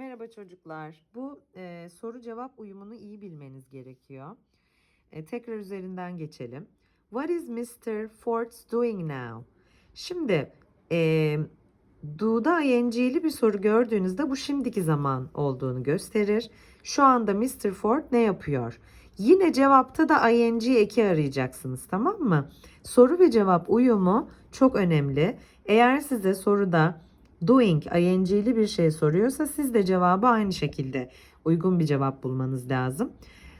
Merhaba çocuklar. Bu e, soru cevap uyumunu iyi bilmeniz gerekiyor. E, tekrar üzerinden geçelim. What is Mr. Ford doing now? Şimdi e, do'da ing'li bir soru gördüğünüzde bu şimdiki zaman olduğunu gösterir. Şu anda Mr. Ford ne yapıyor? Yine cevapta da ing eki arayacaksınız tamam mı? Soru ve cevap uyumu çok önemli. Eğer size soruda doing ing'li bir şey soruyorsa siz de cevabı aynı şekilde uygun bir cevap bulmanız lazım.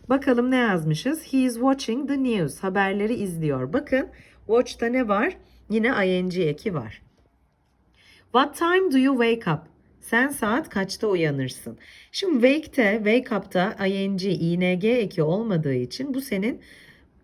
Bakalım ne yazmışız? He is watching the news. Haberleri izliyor. Bakın watch'ta ne var? Yine ing eki var. What time do you wake up? Sen saat kaçta uyanırsın? Şimdi wake'te, wake up'ta ing, ing eki olmadığı için bu senin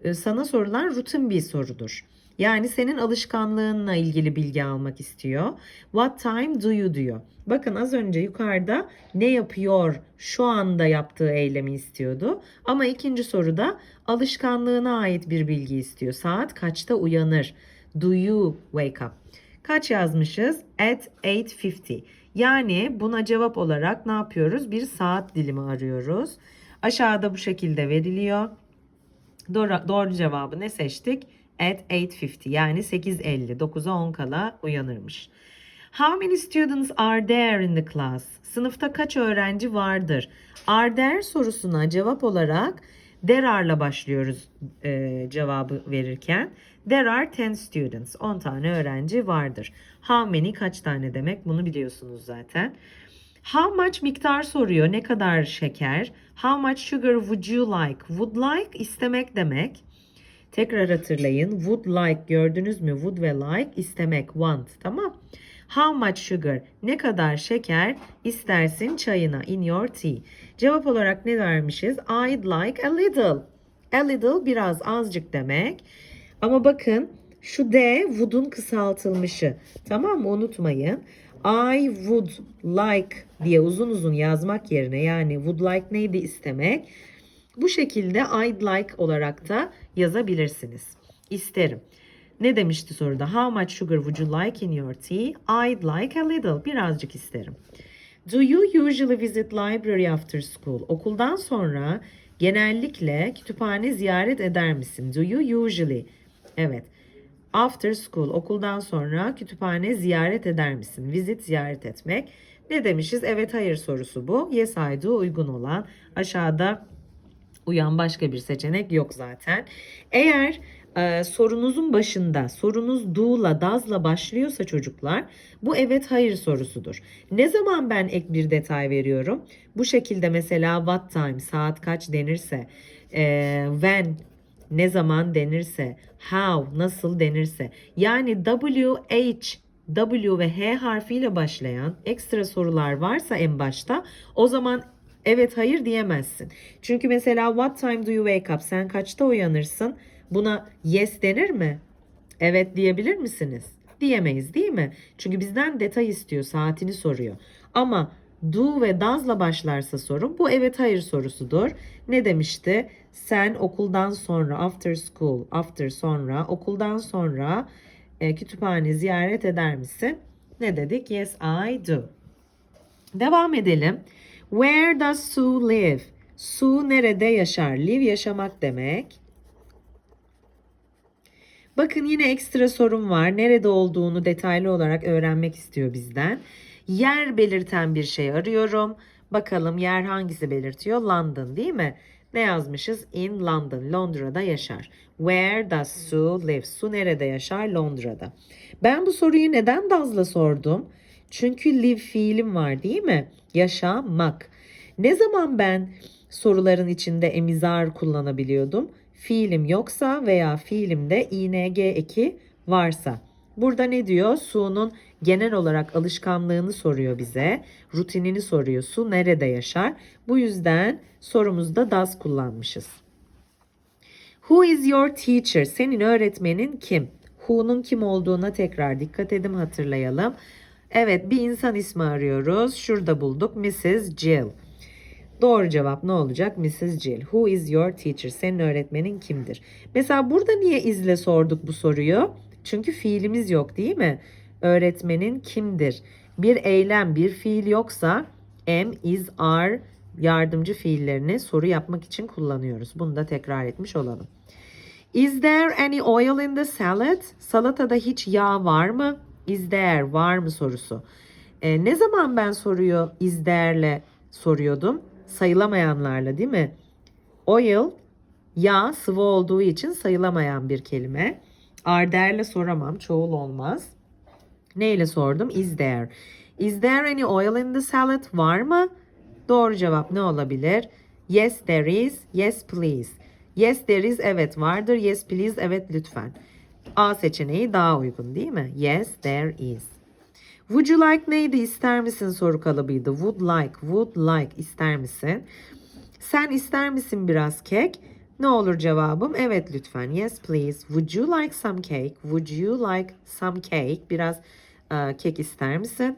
e, sana sorulan rutin bir sorudur. Yani senin alışkanlığınla ilgili bilgi almak istiyor. What time do you diyor. Bakın az önce yukarıda ne yapıyor şu anda yaptığı eylemi istiyordu. Ama ikinci soruda alışkanlığına ait bir bilgi istiyor. Saat kaçta uyanır? Do you wake up? Kaç yazmışız? At 8.50. Yani buna cevap olarak ne yapıyoruz? Bir saat dilimi arıyoruz. Aşağıda bu şekilde veriliyor. Doğru, doğru cevabı ne seçtik? At 8.50 yani 8.50 9'a 10 kala uyanırmış. How many students are there in the class? Sınıfta kaç öğrenci vardır? Are there sorusuna cevap olarak there are'la başlıyoruz e, cevabı verirken. There are 10 students. 10 tane öğrenci vardır. How many kaç tane demek bunu biliyorsunuz zaten. How much miktar soruyor. Ne kadar şeker? How much sugar would you like? Would like istemek demek. Tekrar hatırlayın. Would like gördünüz mü? Would ve like istemek. Want. Tamam. How much sugar? Ne kadar şeker istersin çayına? In your tea. Cevap olarak ne vermişiz? I'd like a little. A little biraz azıcık demek. Ama bakın şu D would'un kısaltılmışı. Tamam mı? Unutmayın. I would like diye uzun uzun yazmak yerine yani would like neydi istemek. Bu şekilde I'd like olarak da yazabilirsiniz. İsterim. Ne demişti soruda? How much sugar would you like in your tea? I'd like a little. Birazcık isterim. Do you usually visit library after school? Okuldan sonra genellikle kütüphane ziyaret eder misin? Do you usually? Evet. After school okuldan sonra kütüphane ziyaret eder misin? Visit ziyaret etmek. Ne demişiz? Evet hayır sorusu bu. Yes I do uygun olan. Aşağıda uyan başka bir seçenek yok zaten. Eğer e, sorunuzun başında sorunuz do'la does'la başlıyorsa çocuklar bu evet hayır sorusudur. Ne zaman ben ek bir detay veriyorum? Bu şekilde mesela what time saat kaç denirse e, when ne zaman denirse how nasıl denirse yani W H W ve H harfiyle başlayan ekstra sorular varsa en başta o zaman evet hayır diyemezsin. Çünkü mesela what time do you wake up? Sen kaçta uyanırsın? Buna yes denir mi? Evet diyebilir misiniz? Diyemeyiz değil mi? Çünkü bizden detay istiyor, saatini soruyor. Ama do ve does'la başlarsa soru bu evet hayır sorusudur. Ne demişti? Sen okuldan sonra after school, after sonra okuldan sonra e, kütüphane ziyaret eder misin? Ne dedik? Yes I do. Devam edelim. Where does Sue live? Sue nerede yaşar? Live yaşamak demek. Bakın yine ekstra sorum var. Nerede olduğunu detaylı olarak öğrenmek istiyor bizden. Yer belirten bir şey arıyorum. Bakalım yer hangisi belirtiyor? London değil mi? Ne yazmışız? In London. Londra'da yaşar. Where does Sue live? Sue nerede yaşar? Londra'da. Ben bu soruyu neden Does'la sordum? Çünkü live fiilim var değil mi? Yaşamak. Ne zaman ben soruların içinde emizar kullanabiliyordum? Fiilim yoksa veya fiilimde ing eki varsa. Burada ne diyor? Su'nun genel olarak alışkanlığını soruyor bize. Rutinini soruyor. Su nerede yaşar? Bu yüzden sorumuzda does kullanmışız. Who is your teacher? Senin öğretmenin kim? Who'nun kim olduğuna tekrar dikkat edin hatırlayalım. Evet bir insan ismi arıyoruz. Şurada bulduk. Mrs. Jill. Doğru cevap ne olacak? Mrs. Jill. Who is your teacher? Senin öğretmenin kimdir? Mesela burada niye izle sorduk bu soruyu? Çünkü fiilimiz yok değil mi? Öğretmenin kimdir? Bir eylem, bir fiil yoksa am, is, are yardımcı fiillerini soru yapmak için kullanıyoruz. Bunu da tekrar etmiş olalım. Is there any oil in the salad? Salatada hiç yağ var mı? Is there var mı sorusu. E, ne zaman ben soruyu is there'le soruyordum? Sayılamayanlarla değil mi? Oil yağ sıvı olduğu için sayılamayan bir kelime. Are there'le soramam. Çoğul olmaz. Neyle sordum? Is there? Is there any oil in the salad? Var mı? Doğru cevap ne olabilir? Yes there is. Yes please. Yes there is evet vardır. Yes please evet lütfen. A seçeneği daha uygun değil mi? Yes there is. Would you like neydi? İster misin soru kalıbıydı. Would like, would like ister misin? Sen ister misin biraz kek? Ne olur cevabım? Evet lütfen. Yes please. Would you like some cake? Would you like some cake? Biraz e, kek ister misin?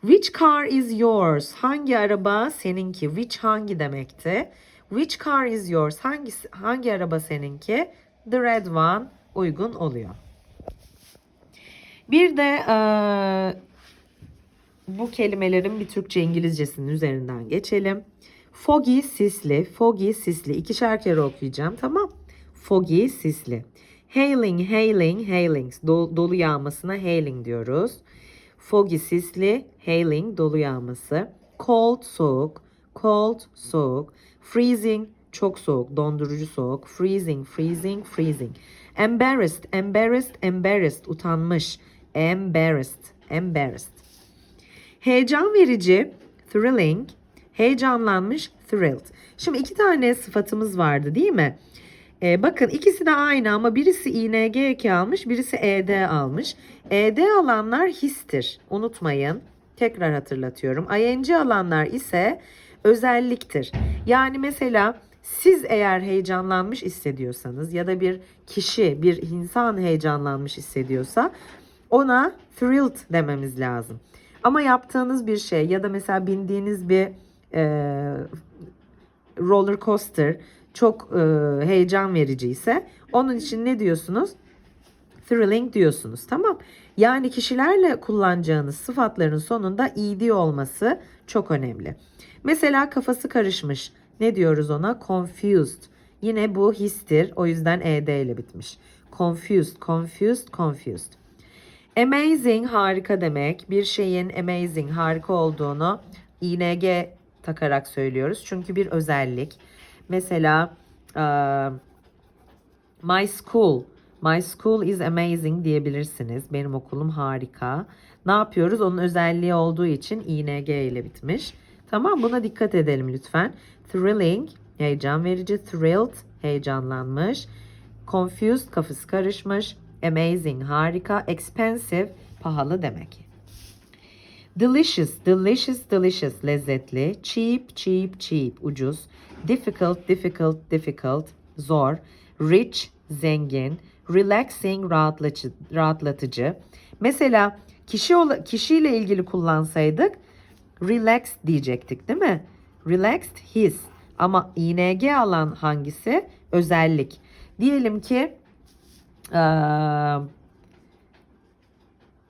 Which car is yours? Hangi araba seninki? Which hangi demekti? Which car is yours? Hangisi, hangi araba seninki? The red one uygun oluyor. Bir de eee, bu kelimelerin bir Türkçe İngilizcesinin üzerinden geçelim. Foggy sisli, foggy sisli. İkişer kere okuyacağım tamam. Foggy sisli. Hailing, hailing, hailing. Do- dolu yağmasına hailing diyoruz. Foggy sisli, hailing dolu yağması. Cold soğuk, cold soğuk. Freezing çok soğuk, dondurucu soğuk. Freezing, freezing, freezing. Embarrassed, embarrassed, embarrassed utanmış. Embarrassed, embarrassed. Heyecan verici, thrilling, heyecanlanmış, thrilled. Şimdi iki tane sıfatımız vardı değil mi? Ee, bakın ikisi de aynı ama birisi ing eki almış, birisi ed almış. Ed alanlar histir, unutmayın. Tekrar hatırlatıyorum. ing alanlar ise özelliktir. Yani mesela siz eğer heyecanlanmış hissediyorsanız ya da bir kişi, bir insan heyecanlanmış hissediyorsa ona thrilled dememiz lazım. Ama yaptığınız bir şey ya da mesela bindiğiniz bir e, roller coaster çok e, heyecan verici ise onun için ne diyorsunuz? Thrilling diyorsunuz tamam. Yani kişilerle kullanacağınız sıfatların sonunda ed olması çok önemli. Mesela kafası karışmış. Ne diyoruz ona? Confused. Yine bu histir. O yüzden ed ile bitmiş. Confused, confused, confused. Amazing harika demek. Bir şeyin amazing harika olduğunu ing takarak söylüyoruz. Çünkü bir özellik. Mesela eee, my school My school is amazing diyebilirsiniz. Benim okulum harika. Ne yapıyoruz? Onun özelliği olduğu için ing ile bitmiş. Tamam buna dikkat edelim lütfen. Thrilling heyecan verici. Thrilled heyecanlanmış. Confused kafası karışmış. Amazing harika. Expensive pahalı demek. Delicious, delicious, delicious lezzetli. Cheap, cheap, cheap ucuz. Difficult, difficult, difficult zor. Rich, zengin. Relaxing, rahatlatıcı. Mesela kişi kişiyle ilgili kullansaydık relaxed diyecektik değil mi? Relaxed his. Ama ing alan hangisi? Özellik. Diyelim ki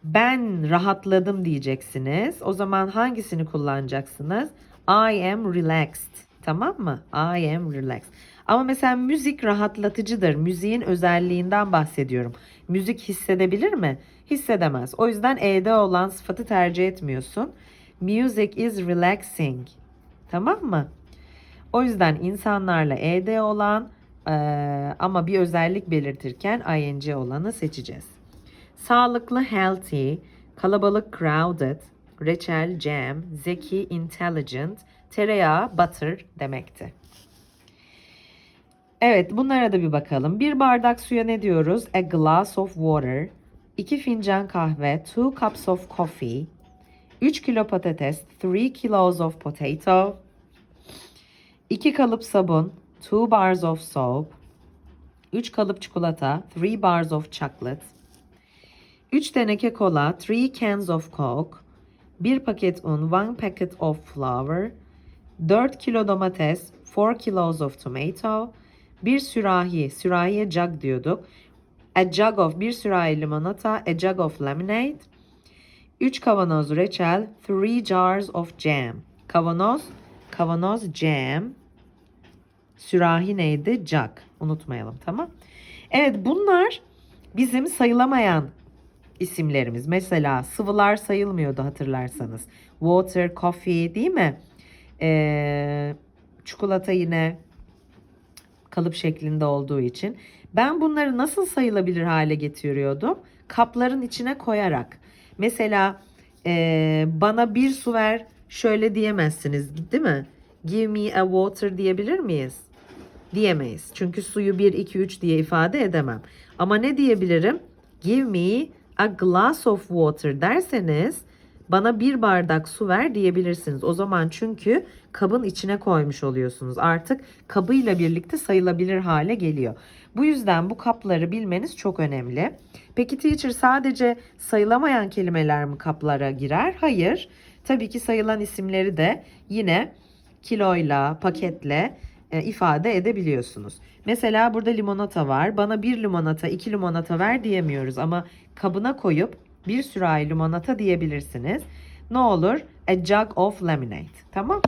ben rahatladım diyeceksiniz. O zaman hangisini kullanacaksınız? I am relaxed. Tamam mı? I am relaxed. Ama mesela müzik rahatlatıcıdır. Müziğin özelliğinden bahsediyorum. Müzik hissedebilir mi? Hissedemez. O yüzden ed olan sıfatı tercih etmiyorsun. Music is relaxing. Tamam mı? O yüzden insanlarla ed olan eee, ama bir özellik belirtirken ing olanı seçeceğiz. Sağlıklı healthy, kalabalık crowded, reçel jam, zeki intelligent, tereyağı butter demekti. Evet bunlara da bir bakalım. Bir bardak suya ne diyoruz? A glass of water. 2 fincan kahve. Two cups of coffee. 3 kilo patates. Three kilos of potato. 2 kalıp sabun. Two bars of soap. 3 kalıp çikolata. Three bars of chocolate. 3 teneke kola. Three cans of coke. 1 paket un. One packet of flour. 4 kilo domates. 4 kilos of tomato. Bir sürahi, sürahiye jug diyorduk. A jug of bir sürahi limonata, a jug of lemonade. 3 kavanoz reçel, 3 jars of jam. Kavanoz, kavanoz jam. Sürahi neydi? Jug. Unutmayalım tamam. Evet bunlar bizim sayılamayan isimlerimiz. Mesela sıvılar sayılmıyordu hatırlarsanız. Water, coffee değil mi? Ee, çikolata yine kalıp şeklinde olduğu için. Ben bunları nasıl sayılabilir hale getiriyordum? Kapların içine koyarak. Mesela ee, bana bir su ver şöyle diyemezsiniz değil mi? Give me a water diyebilir miyiz? Diyemeyiz. Çünkü suyu 1, 2, 3 diye ifade edemem. Ama ne diyebilirim? Give me a glass of water derseniz bana bir bardak su ver diyebilirsiniz. O zaman çünkü kabın içine koymuş oluyorsunuz. Artık kabıyla birlikte sayılabilir hale geliyor. Bu yüzden bu kapları bilmeniz çok önemli. Peki teacher sadece sayılamayan kelimeler mi kaplara girer? Hayır. Tabii ki sayılan isimleri de yine kiloyla, paketle e, ifade edebiliyorsunuz. Mesela burada limonata var. Bana bir limonata, iki limonata ver diyemiyoruz ama kabına koyup bir sürahi limonata diyebilirsiniz. Ne olur? A jug of lemonade. Tamam?